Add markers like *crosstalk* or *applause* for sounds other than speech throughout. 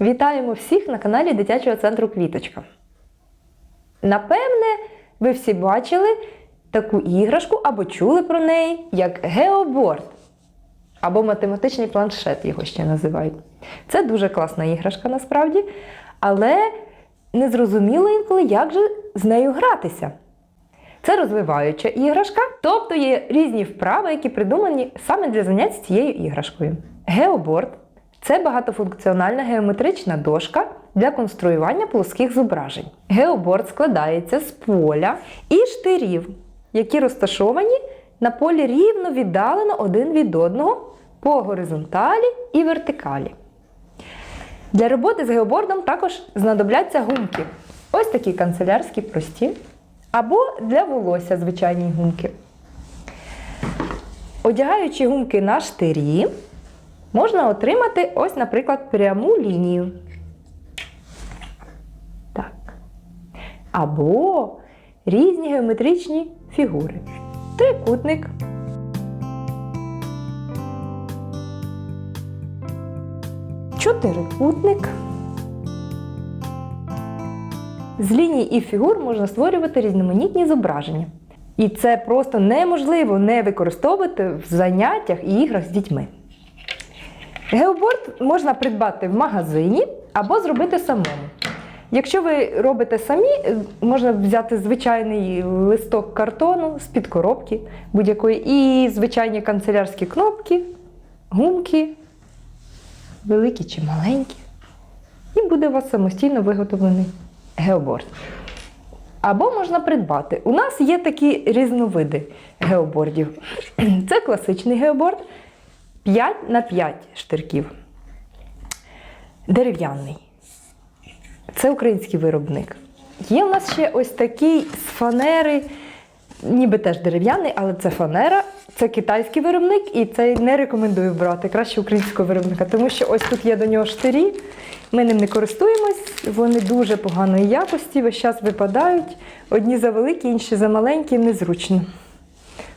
Вітаємо всіх на каналі Дитячого центру Квіточка. Напевне, ви всі бачили таку іграшку або чули про неї, як геоборд. Або математичний планшет його ще називають. Це дуже класна іграшка насправді, але не зрозуміло інколи, як же з нею гратися. Це розвиваюча іграшка, тобто є різні вправи, які придумані саме для занять з цією іграшкою. Геоборд це багатофункціональна геометрична дошка для конструювання плоских зображень. Геоборд складається з поля і штирів, які розташовані на полі рівно віддалено один від одного по горизонталі і вертикалі. Для роботи з геобордом також знадобляться гумки. Ось такі канцелярські прості. Або для волосся звичайні гумки. Одягаючи гумки на штирі, можна отримати ось, наприклад, пряму лінію. Так. Або різні геометричні фігури. Трикутник. Чотирикутник. З ліній і фігур можна створювати різноманітні зображення. І це просто неможливо не використовувати в заняттях і іграх з дітьми. Геоборд можна придбати в магазині або зробити самому. Якщо ви робите самі, е, можна взяти звичайний листок картону з-під коробки будь-якої, і звичайні канцелярські кнопки, гумки, великі чи маленькі. І буде у вас самостійно виготовлений геоборд. Або можна придбати. У нас є такі різновиди геобордів. *clears throat* Це класичний геоборд 5 на 5 штирків. Дерев'яний. Це український виробник. Є у нас ще ось такий з фанери, ніби теж дерев'яний, але це фанера. Це китайський виробник, і це не рекомендую брати краще українського виробника, тому що ось тут є до нього штирі. Ми ним не користуємось, вони дуже поганої якості, весь час випадають. Одні за великі, інші за маленькі, незручно.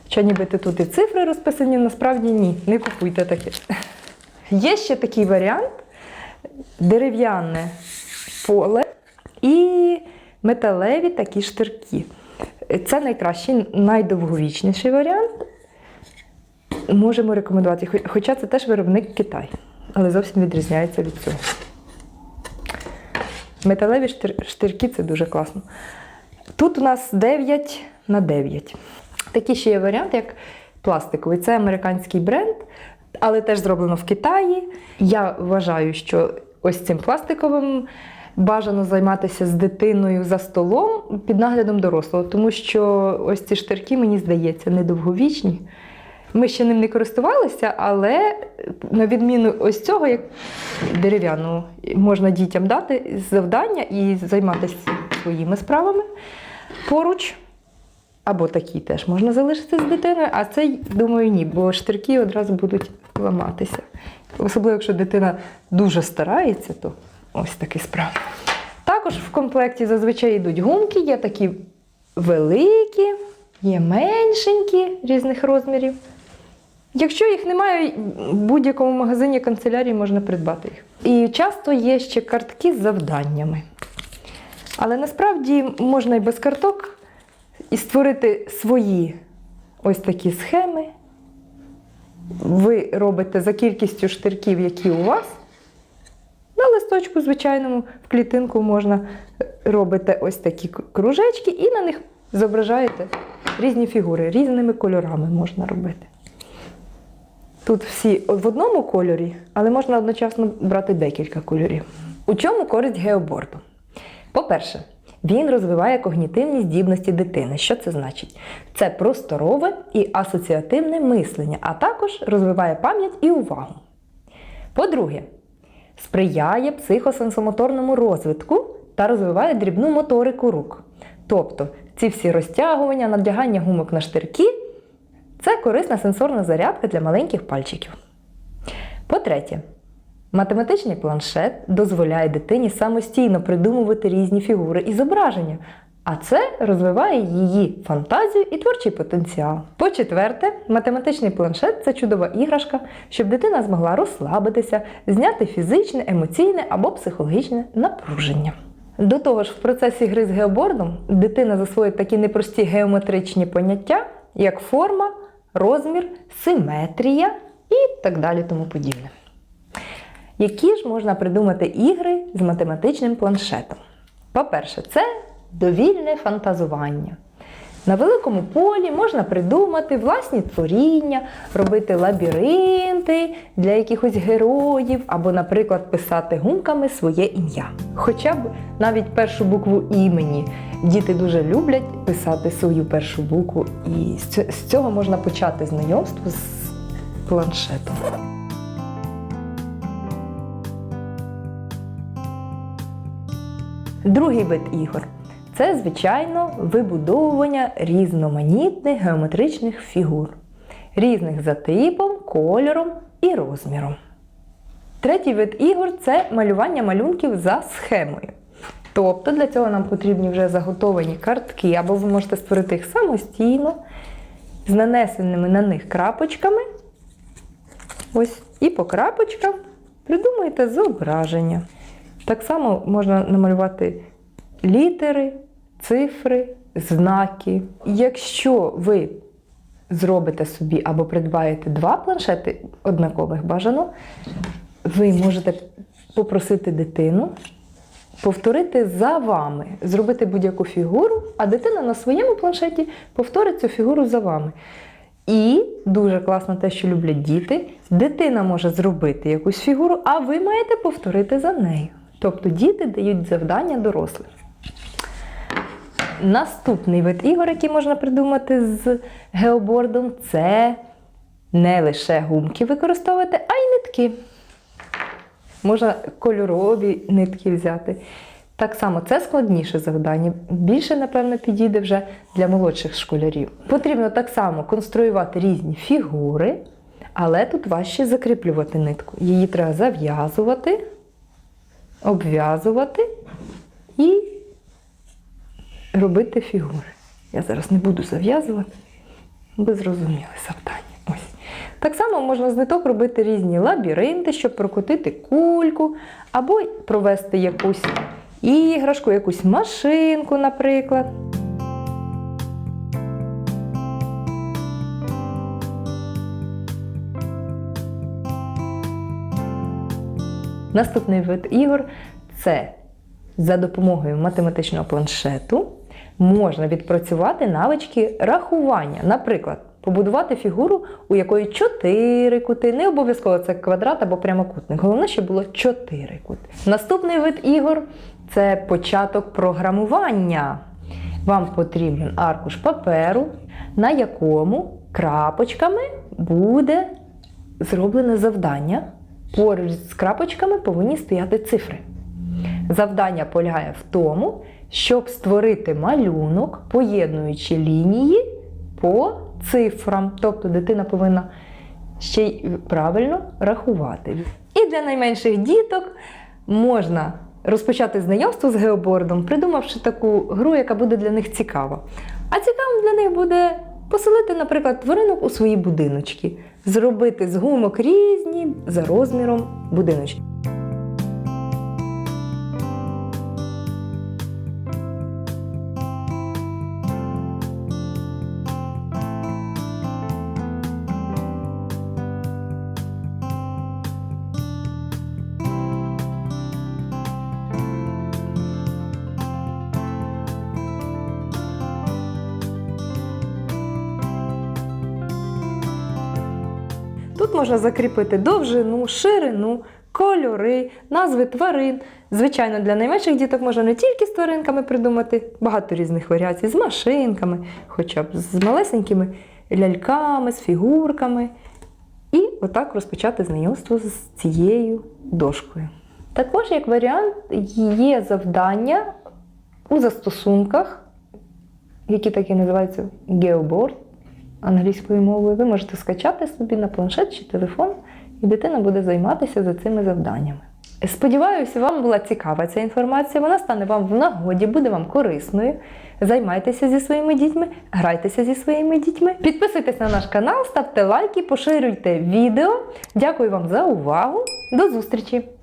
Хоча нібито тут і цифри розписані, насправді ні, не купуйте таке. Є ще такий варіант: дерев'яне поле і металеві такі штирки. Це найкращий, найдовговічніший варіант. Можемо рекомендувати, хоча це теж виробник Китай, але зовсім відрізняється від цього. Металеві штир- штирки це дуже класно. Тут у нас 9 на 9. Такий ще є варіант, як пластиковий. Це американський бренд, але теж зроблено в Китаї. Я вважаю, що ось цим пластиковим бажано займатися з дитиною за столом під наглядом дорослого, тому що ось ці штирки, мені здається, недовговічні. Ми ще ним не користувалися, але на відміну ось цього, як дерев'яного, можна дітям дати завдання і займатися своїми справами поруч. Або такі теж можна залишити з дитиною, а цей, думаю, ні, бо штирки одразу будуть ламатися. Особливо, якщо дитина дуже старається, то ось такі справи. Також в комплекті зазвичай йдуть гумки, є такі великі, є меншенькі різних розмірів. Якщо їх немає, в будь-якому магазині канцелярії можна придбати їх. І часто є ще картки з завданнями. Але насправді можна і без карток і створити свої ось такі схеми. Ви робите за кількістю штирків, які у вас. На листочку звичайному в клітинку можна робити ось такі кружечки і на них зображаєте різні фігури, різними кольорами можна робити. Тут всі в одному кольорі, але можна одночасно брати декілька кольорів. У чому користь геоборду? По-перше, він розвиває когнітивні здібності дитини. Що це значить? Це просторове і асоціативне мислення, а також розвиває пам'ять і увагу. По-друге, сприяє психосенсомоторному розвитку та розвиває дрібну моторику рук. Тобто ці всі розтягування, надягання гумок на штирки це корисна сенсорна зарядка для маленьких пальчиків. По-третє, математичний планшет дозволяє дитині самостійно придумувати різні фігури і зображення, А це розвиває її фантазію і творчий потенціал. По-четверте, математичний планшет це чудова іграшка, щоб дитина змогла розслабитися, зняти фізичне, емоційне або психологічне напруження. До того ж, в процесі гри з геобордом дитина засвоїть такі непрості геометричні поняття, як форма, розмір, симетрія і так далі тому подібне. Які ж можна придумати ігри з математичним планшетом? По-перше, це довільне фантазування. На великому полі можна придумати власні творіння, робити лабіринти для якихось героїв, або, наприклад, писати гумками своє ім'я. Хоча б навіть першу букву імені діти дуже люблять писати свою першу букву, і з цього можна почати знайомство з планшетом. Другий вид ігор це, звичайно, вибудовування різноманітних геометричних фігур, різних за типом, кольором і розміром. Третій вид ігор це малювання малюнків за схемою. Тобто для цього нам потрібні вже заготовані картки, або ви можете створити їх самостійно, з нанесеними на них крапочками. Ось, і по крапочкам придумуєте зображення. Так само можна намалювати літери, цифри, знаки. Якщо ви зробите собі або придбаєте два планшети однакових бажано, ви можете попросити дитину повторити за вами, зробити будь-яку фігуру, а дитина на своєму планшеті повторить цю фігуру за вами. І дуже класно те, що люблять діти. Дитина може зробити якусь фігуру, а ви маєте повторити за нею. Тобто діти дають завдання дорослим. Наступний вид ігор, який можна придумати з геобордом, це не лише гумки використовувати, а й нитки. Можна кольорові нитки взяти. Так само це складніше завдання. Більше, напевно, підійде вже для молодших школярів. Потрібно так само конструювати різні фігури, але тут важче закріплювати нитку. Її треба зав'язувати, обв'язувати і робити фігури. Я зараз не буду зав'язувати, ви зрозуміли завдання. Ось. Так само можна з ниток робити різні лабіринти, щоб прокотити кульку, або провести якусь іграшку, якусь машинку, наприклад. Наступний вид ігор це за допомогою математичного планшету можна відпрацювати навички рахування. Наприклад, побудувати фігуру, у якої чотири кути. Не обов'язково це квадрат або прямокутник. Головне, щоб було чотири кути. Наступний вид ігор це початок програмування. Вам потрібен аркуш паперу, на якому крапочками буде зроблене завдання. Поруч з крапочками повинні стояти цифри. Завдання полягає в тому, щоб створити малюнок, поєднуючи лінії по цифрам. Тобто дитина повинна ще й правильно рахувати. І для найменших діток можна розпочати знайомство з геобордом, придумавши таку гру, яка буде для них цікава. А цікавим для них буде поселити, наприклад, тваринок у свої будиночки, зробити з гумок різні за розміром будиночки. Тут можна закріпити довжину, ширину, кольори, назви тварин. Звичайно, для найменших діток можна не тільки з тваринками придумати, багато різних варіацій, з машинками, хоча б з малесенькими ляльками, з фігурками. І отак розпочати знайомство з цією дошкою. Також, як варіант, є завдання у застосунках, які так і називаються Geoboard англійською мовою. Ви можете скачати собі на планшет чи телефон, і дитина буде займатися за цими завданнями. Сподіваюся, вам була цікава ця інформація. Вона стане вам в нагоді, буде вам корисною. Займайтеся зі своїми дітьми, грайтеся зі своїми дітьми. Підписуйтесь на наш канал, ставте лайки, поширюйте відео. Дякую вам за увагу. До зустрічі!